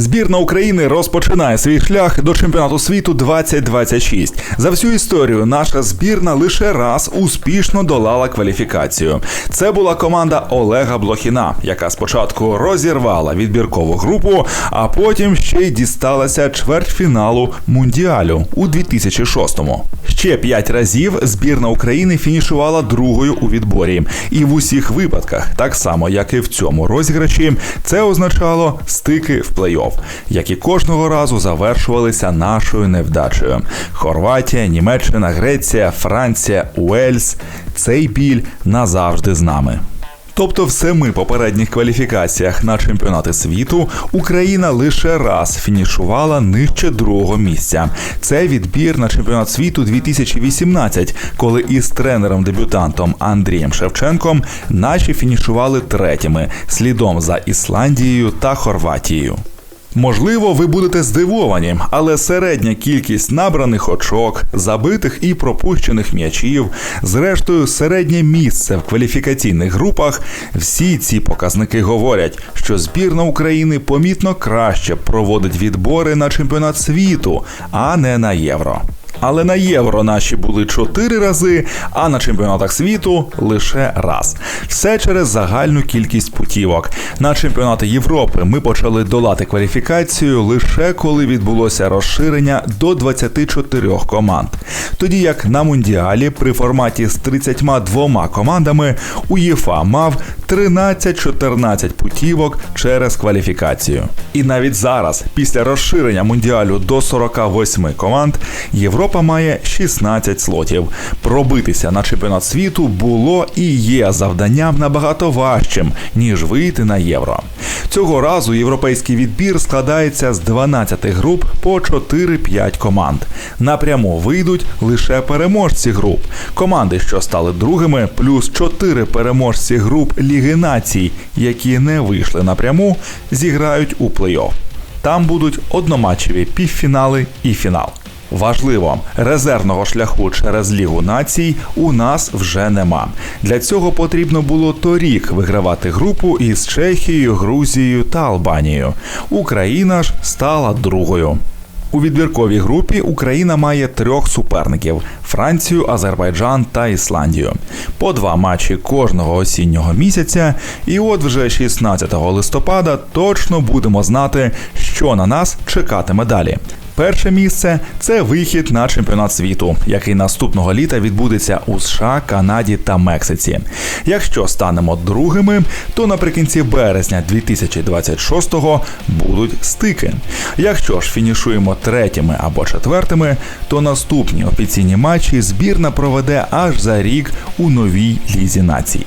Збірна України розпочинає свій шлях до чемпіонату світу 2026. За всю історію наша збірна лише раз успішно долала кваліфікацію. Це була команда Олега Блохіна, яка спочатку розірвала відбіркову групу, а потім ще й дісталася чвертьфіналу мундіалю у 2006-му. Ще п'ять разів збірна України фінішувала другою у відборі, і в усіх випадках, так само як і в цьому розіграші, це означало стики в плей-офф, які кожного разу завершувалися нашою невдачею. Хорватія, Німеччина, Греція, Франція, Уельс. Цей біль назавжди з нами. Тобто в семи попередніх кваліфікаціях на чемпіонати світу Україна лише раз фінішувала нижче другого місця. Це відбір на чемпіонат світу 2018, коли із тренером-дебютантом Андрієм Шевченком наші фінішували третіми, слідом за Ісландією та Хорватією. Можливо, ви будете здивовані, але середня кількість набраних очок, забитих і пропущених м'ячів, зрештою, середнє місце в кваліфікаційних групах, всі ці показники говорять, що збірна України помітно краще проводить відбори на чемпіонат світу, а не на євро. Але на євро наші були чотири рази, а на чемпіонатах світу лише раз. Все через загальну кількість путівок. На чемпіонати Європи ми почали долати кваліфікацію лише коли відбулося розширення до 24 команд. Тоді як на мундіалі при форматі з 32 командами УЄФА мав 13-14 путівок через кваліфікацію. І навіть зараз, після розширення мундіалю до 48 команд, Європа має 16 слотів. Пробитися на чемпіонат світу було і є завданням набагато важчим, ніж вийти на євро. Цього разу європейський відбір складається з 12 груп по 4-5 команд. Напряму вийдуть лише переможці груп. Команди, що стали другими, плюс 4 переможці груп Ліги націй, які не вийшли напряму, зіграють у плей-офф. Там будуть одноматчеві півфінали і фінал. Важливо, резервного шляху через Лігу націй у нас вже нема. Для цього потрібно було торік вигравати групу із Чехією, Грузією та Албанією. Україна ж стала другою. У відбірковій групі Україна має трьох суперників: Францію, Азербайджан та Ісландію. По два матчі кожного осіннього місяця. І от вже 16 листопада точно будемо знати, що на нас чекатиме далі. Перше місце це вихід на чемпіонат світу, який наступного літа відбудеться у США, Канаді та Мексиці. Якщо станемо другими, то наприкінці березня 2026-го будуть стики. Якщо ж фінішуємо третіми або четвертими, то наступні офіційні матчі збірна проведе аж за рік у новій лізі націй.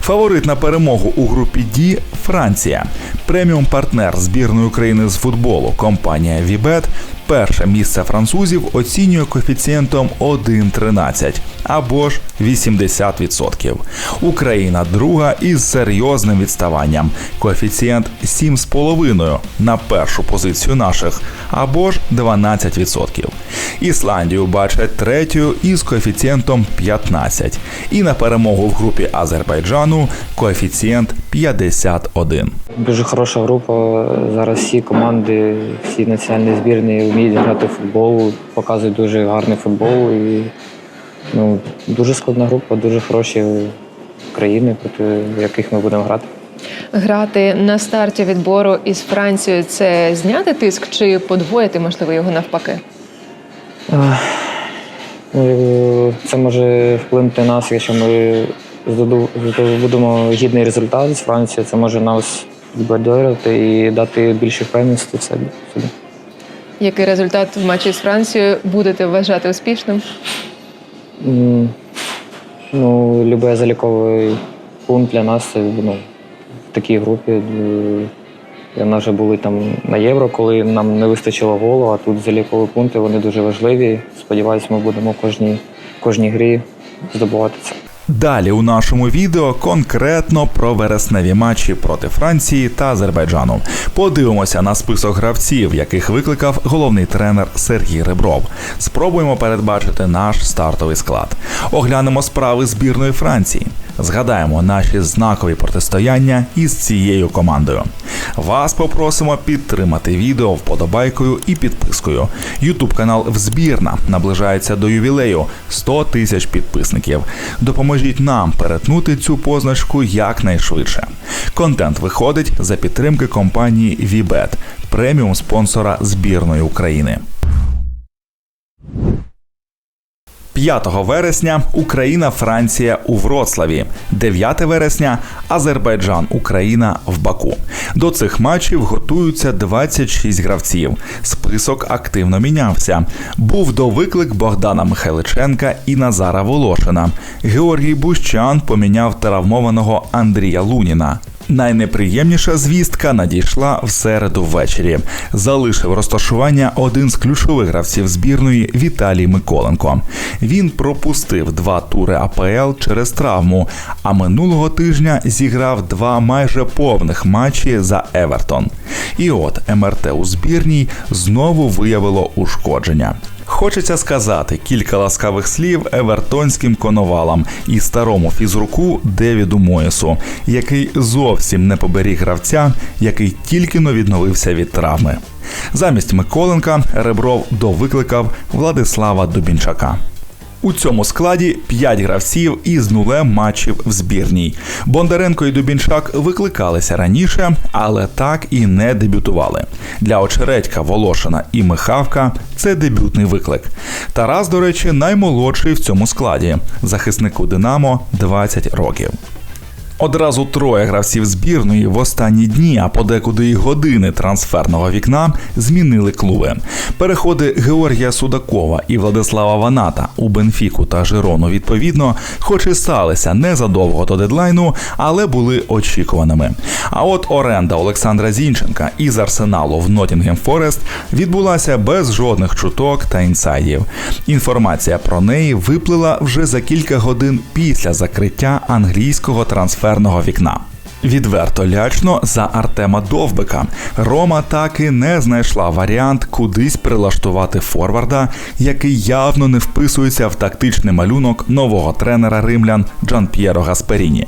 Фаворит на перемогу у групі Ді Франція. Преміум партнер збірної України з футболу компанія Вібет. Перше місце французів оцінює коефіцієнтом 1,13 або ж 80%. Україна друга із серйозним відставанням. Коефіцієнт 7,5 на першу позицію наших або ж 12%. Ісландію бачать третьою із коефіцієнтом 15. І на перемогу в групі Азербайджану коефіцієнт 51. Дуже хороша група. Зараз всі команди, всі національні збірні вміють грати в футбол, показують дуже гарний футбол. І ну, дуже складна група, дуже хороші країни, проти яких ми будемо грати. Грати на старті відбору із Францією це зняти тиск чи подвоїти, можливо, його навпаки? Ну, Це може вплинути на нас, якщо ми здобудемо гідний результат з Франції, це може нас відбадьорити і дати більше впевненості в собі. Який результат в матчі з Францією будете вважати успішним? М, Ну, любий заліковий пункт для нас це ну, в такій групі. е, Ми вже були там на євро, коли нам не вистачило голу, а тут залікові пункти вони дуже важливі. Сподіваюсь, ми будемо в кожній, кожній грі здобувати це. Далі у нашому відео конкретно про вересневі матчі проти Франції та Азербайджану. Подивимося на список гравців, яких викликав головний тренер Сергій Ребров. Спробуємо передбачити наш стартовий склад. Оглянемо справи збірної Франції. Згадаємо наші знакові протистояння із цією командою. Вас попросимо підтримати відео вподобайкою і підпискою. Ютуб канал Взбірна наближається до ювілею 100 тисяч підписників. Допоможіть нам перетнути цю позначку якнайшвидше. Контент виходить за підтримки компанії Вібет, преміум спонсора збірної України. 5 вересня Україна, Франція у Вроцлаві. 9 вересня Азербайджан, Україна в Баку. До цих матчів готуються 26 гравців. Список активно мінявся. Був до виклик Богдана Михайличенка і Назара Волошина. Георгій Бущан поміняв травмованого Андрія Луніна. Найнеприємніша звістка надійшла в середу ввечері. Залишив розташування один з ключових гравців збірної Віталій Миколенко. Він пропустив два тури АПЛ через травму, а минулого тижня зіграв два майже повних матчі за Евертон. І от МРТ у збірній знову виявило ушкодження. Хочеться сказати кілька ласкавих слів евертонським коновалам і старому фізруку Девіду Моєсу, який зовсім не поберіг гравця, який тільки но відновився від травми. Замість Миколенка Ребров довикликав Владислава Дубінчака. У цьому складі 5 гравців із нулем матчів в збірній. Бондаренко і Дубінчак викликалися раніше, але так і не дебютували. Для Очередька, Волошина і Михавка це дебютний виклик. Тарас, до речі, наймолодший в цьому складі. Захиснику Динамо 20 років. Одразу троє гравців збірної в останні дні, а подекуди й години трансферного вікна змінили клуби. Переходи Георгія Судакова і Владислава Ваната у Бенфіку та Жирону відповідно, хоч і сталися незадовго до дедлайну, але були очікуваними. А от оренда Олександра Зінченка із арсеналу в Ноттінгем Форест відбулася без жодних чуток та інсайдів. Інформація про неї виплила вже за кілька годин після закриття англійського трансферного вікна. Відверто лячно за Артема Довбика. Рома так і не знайшла варіант кудись прилаштувати форварда, який явно не вписується в тактичний малюнок нового тренера римлян Джан П'єро Гасперіні.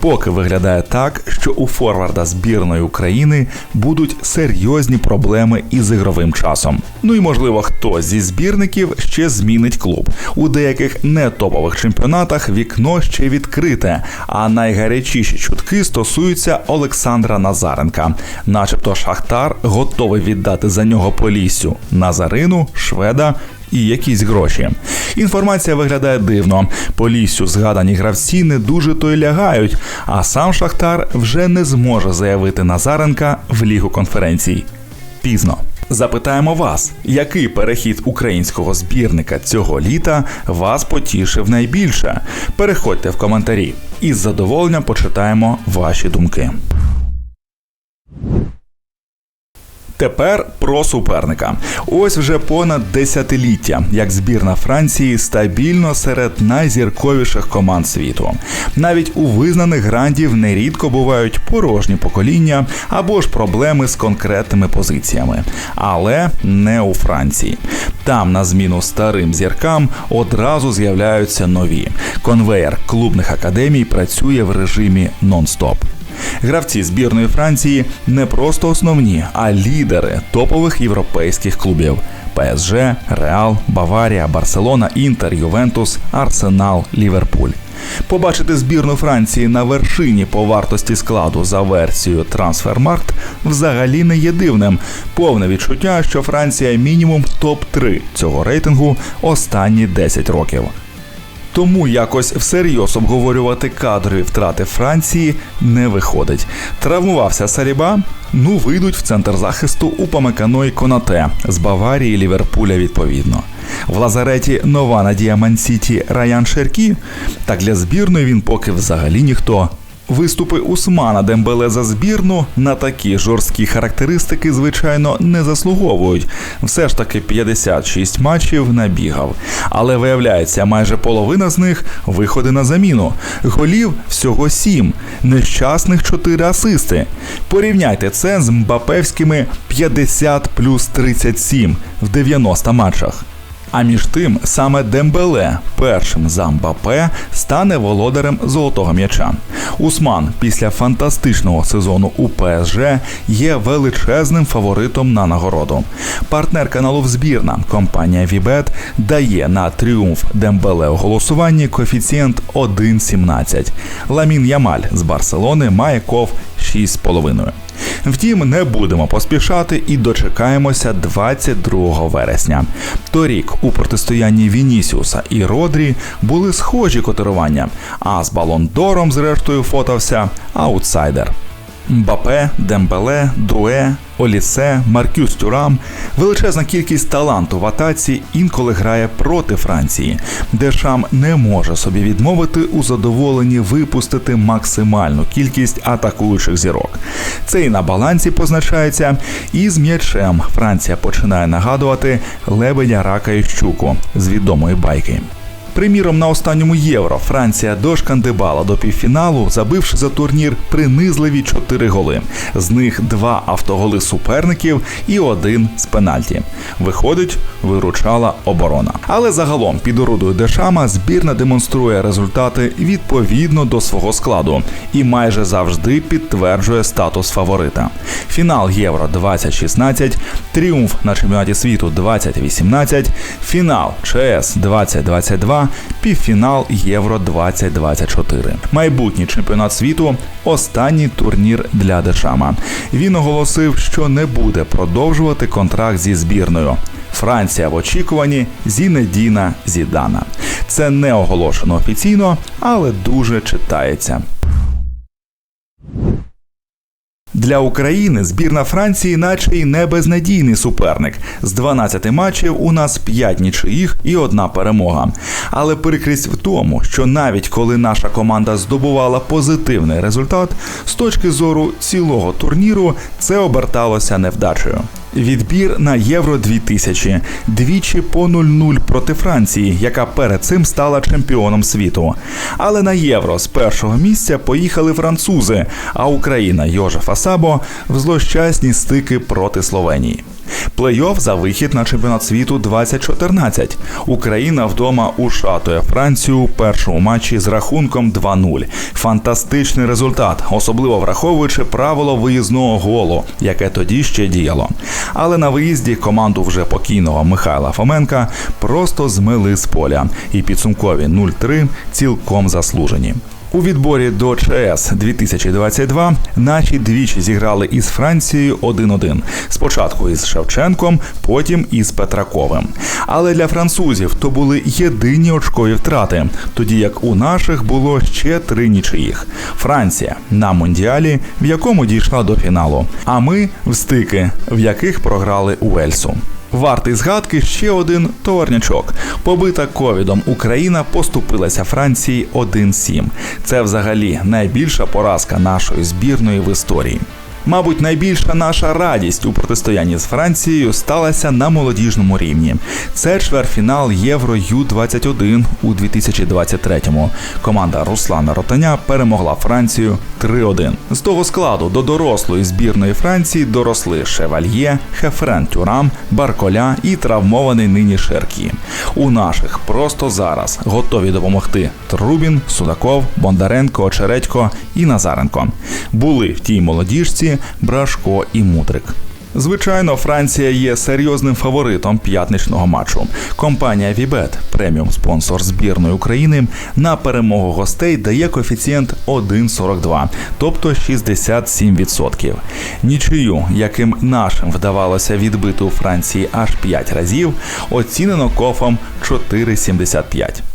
Поки виглядає так, що у форварда збірної України будуть серйозні проблеми із ігровим часом. Ну і можливо, хтось зі збірників ще змінить клуб. У деяких нетопових чемпіонатах вікно ще відкрите, а найгарячіші чутки стосуються Олександра Назаренка. Начебто Шахтар готовий віддати за нього Поліссю, Назарину, Шведа і якісь гроші. Інформація виглядає дивно. Поліссю згадані гравці не дуже то й лягають, а сам Шахтар вже не зможе заявити Назаренка в лігу конференцій. Пізно. Запитаємо вас, який перехід українського збірника цього літа вас потішив найбільше? Переходьте в коментарі і з задоволенням почитаємо ваші думки. Тепер про суперника. Ось вже понад десятиліття, як збірна Франції стабільно серед найзірковіших команд світу. Навіть у визнаних грандів нерідко бувають порожні покоління або ж проблеми з конкретними позиціями. Але не у Франції. Там на зміну старим зіркам одразу з'являються нові. Конвеєр клубних академій працює в режимі нон-стоп. Гравці збірної Франції не просто основні, а лідери топових європейських клубів: ПСЖ, Реал, Баварія, Барселона, Інтер, Ювентус, Арсенал, Ліверпуль. Побачити збірну Франції на вершині по вартості складу за версією Трансфермаркт взагалі не є дивним. Повне відчуття, що Франція мінімум топ-3 цього рейтингу останні 10 років. Тому якось всерйоз обговорювати кадрові втрати Франції не виходить. Травмувався Саріба. Ну, вийдуть в центр захисту у Памекано і Конате з Баварії, Ліверпуля відповідно. В лазареті нова надія Мансіті Раян Шеркі. Так для збірної він поки взагалі ніхто. Виступи Усмана Дембеле за збірну на такі жорсткі характеристики, звичайно, не заслуговують. Все ж таки 56 матчів набігав. Але виявляється, майже половина з них виходи на заміну. Голів всього 7, нещасних 4 асисти. Порівняйте це з мбапевськими 50 плюс 37 в 90 матчах. А між тим, саме Дембеле першим за Мбапе стане володарем золотого м'яча. Усман після фантастичного сезону у ПСЖ є величезним фаворитом на нагороду. Партнер каналу «Взбірна» компанія Вібет дає на тріумф Дембеле у голосуванні коефіцієнт 1,17. Ламін Ямаль з Барселони має ков 6,5. Втім, не будемо поспішати і дочекаємося 22 вересня. Торік у протистоянні Вінісіуса і Родрі були схожі котирування, а з Балондором, зрештою, фотався аутсайдер. Мбапе, Дембеле, Дуе, Олісе, Маркюс Тюрам величезна кількість таланту в атаці інколи грає проти Франції. Дешам не може собі відмовити у задоволенні випустити максимальну кількість атакуючих зірок. Це і на балансі позначається, і з м'ячем Франція починає нагадувати лебедя рака і щуку з відомої байки. Приміром, на останньому євро Франція дошкандибала до півфіналу, забивши за турнір принизливі 4 голи. З них два автоголи суперників і один з пенальті. Виходить, виручала оборона. Але загалом під орудою Дешама збірна демонструє результати відповідно до свого складу і майже завжди підтверджує статус фаворита. Фінал Євро 2016, тріумф на чемпіонаті світу 2018, фінал ЧС 2022, півфінал Євро 2024. Майбутній чемпіонат світу останній турнір для Дешама. Він оголосив, що не буде продовжувати контракт зі збірною. Франція в очікуванні Зінедіна Зідана. Це не оголошено офіційно, але дуже читається. Для України збірна Франції, наче й не безнадійний суперник. З 12 матчів у нас 5 нічиїх і одна перемога. Але прикрість в тому, що навіть коли наша команда здобувала позитивний результат, з точки зору цілого турніру це оберталося невдачею. Відбір на Євро 2000. двічі по 0-0 проти Франції, яка перед цим стала чемпіоном світу. Але на Євро з першого місця поїхали французи, а Україна Йожефа Сабо в злощасні стики проти Словенії. Плей-офф за вихід на чемпіонат світу 2014. Україна вдома ушатує Францію у першому матчі з рахунком 2-0. Фантастичний результат, особливо враховуючи правило виїзного голу, яке тоді ще діяло. Але на виїзді команду вже покійного Михайла Фоменка просто змили з поля, і підсумкові 0-3 цілком заслужені. У відборі до ЧС 2022 наші двічі зіграли із Францією 1-1. Спочатку із Шевченком, потім із Петраковим. Але для французів то були єдині очкові втрати, тоді як у наших було ще три нічиїх. Франція на мундіалі, в якому дійшла до фіналу. А ми в стики, в яких програли Уельсу. Вартий згадки ще один товарнячок. Побита ковідом Україна поступилася Франції 1-7. Це взагалі найбільша поразка нашої збірної в історії. Мабуть, найбільша наша радість у протистоянні з Францією сталася на молодіжному рівні. Це чвертьфінал Євро Ю-21 у 2023-му. Команда Руслана Ротаня перемогла Францію 3-1. З того складу до дорослої збірної Франції доросли Шевальє, Хефрен Тюрам, Барколя і травмований нині Шеркі. У наших просто зараз готові допомогти Трубін, Судаков, Бондаренко, Очередько і Назаренко. Були в тій молодіжці Брашко і Мудрик. Звичайно, Франція є серйозним фаворитом п'ятничного матчу. Компанія Вібет, преміум спонсор збірної України, на перемогу гостей дає коефіцієнт 1,42, тобто 67%. Нічию, яким нашим вдавалося відбити у Франції аж 5 разів, оцінено кофом 4,75.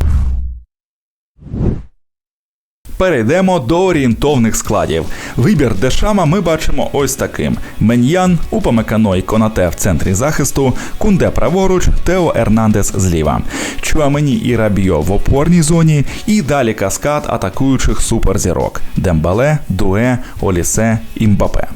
Перейдемо до орієнтовних складів. Вибір Дешама ми бачимо ось таким: Меньян, Упамекано і Конате в центрі захисту, Кунде праворуч, Тео Ернандес зліва, Чуамені і Рабіо в опорній зоні, і далі каскад атакуючих суперзірок: Дембале, Дуе, Олісе і Мбапе.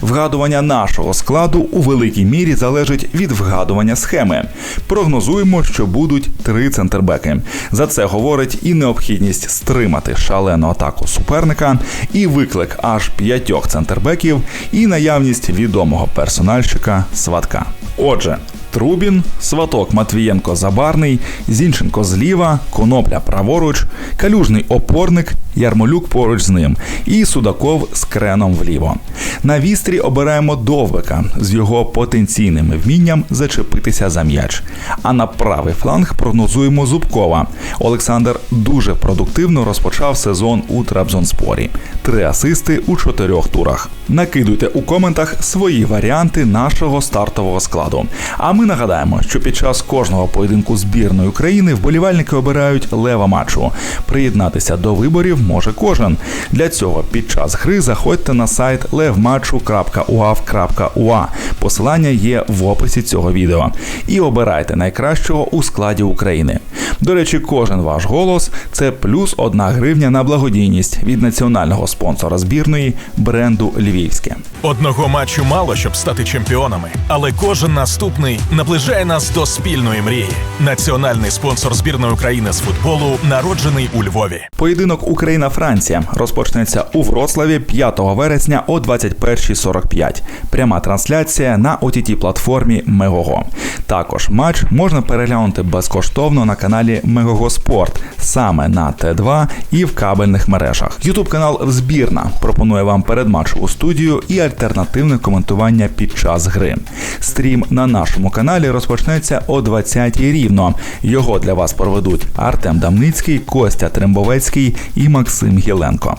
Вгадування нашого складу у великій мірі залежить від вгадування схеми. Прогнозуємо, що будуть три центрбеки. За це говорить і необхідність стримати шалену атаку суперника, і виклик аж п'ятьох центрбеків, і наявність відомого персональщика сватка. Отже, Трубін, Сваток Матвієнко Забарний, Зінченко зліва, Конопля праворуч, Калюжний опорник, Ярмолюк поруч з ним і Судаков з креном вліво. На вістрі обираємо Довбика з його потенційним вмінням зачепитися за м'яч. А на правий фланг прогнозуємо Зубкова. Олександр дуже продуктивно розпочав сезон у Трабзонспорі. Три асисти у чотирьох турах. Накидуйте у коментах свої варіанти нашого стартового складу. А ми нагадаємо, що під час кожного поєдинку збірної України вболівальники обирають лева матчу. Приєднатися до виборів може кожен. Для цього під час гри заходьте на сайт levmatchu.uav.ua. Посилання є в описі цього відео. І обирайте найкращого у складі України. До речі, кожен ваш голос це плюс одна гривня на благодійність від національного спонсора збірної бренду Львівське. Одного матчу мало, щоб стати чемпіонами, але кожен наступний наближає нас до спільної мрії. Національний спонсор збірної України з футболу народжений у Львові. Поєдинок Україна-Франція розпочнеться у Вроцлаві 5 вересня о 21.45. Пряма трансляція на ott платформі Мегого. Також матч можна переглянути безкоштовно на каналі Мегого Спорт саме на Т2 і в кабельних мережах. Ютуб канал Взбірна пропонує вам передматчеву студію і альтернативне коментування під час гри. Стрім на нашому каналі розпочнеться о 20 рівно. Його для вас проведуть Артем Дамницький, Костя Трембовецький і Максим Гіленко.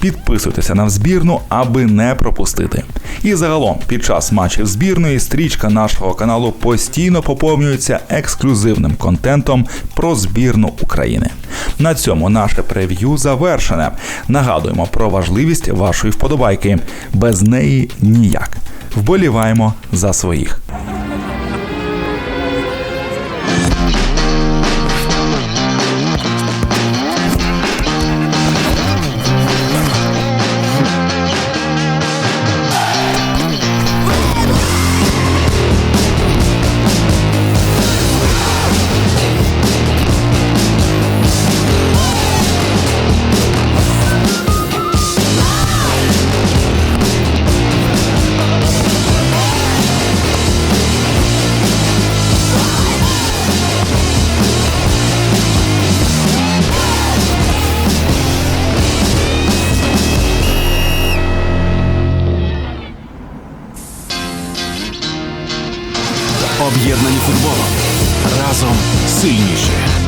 Підписуйтеся на збірну, аби не пропустити. І загалом, під час матчів збірної стрічка нашого каналу постійно поповнюється ексклюзивним контентом про збірну України. На цьому наше прев'ю завершене. Нагадуємо про важливість вашої вподобайки. Без неї ніяк. Вболіваємо за своїх.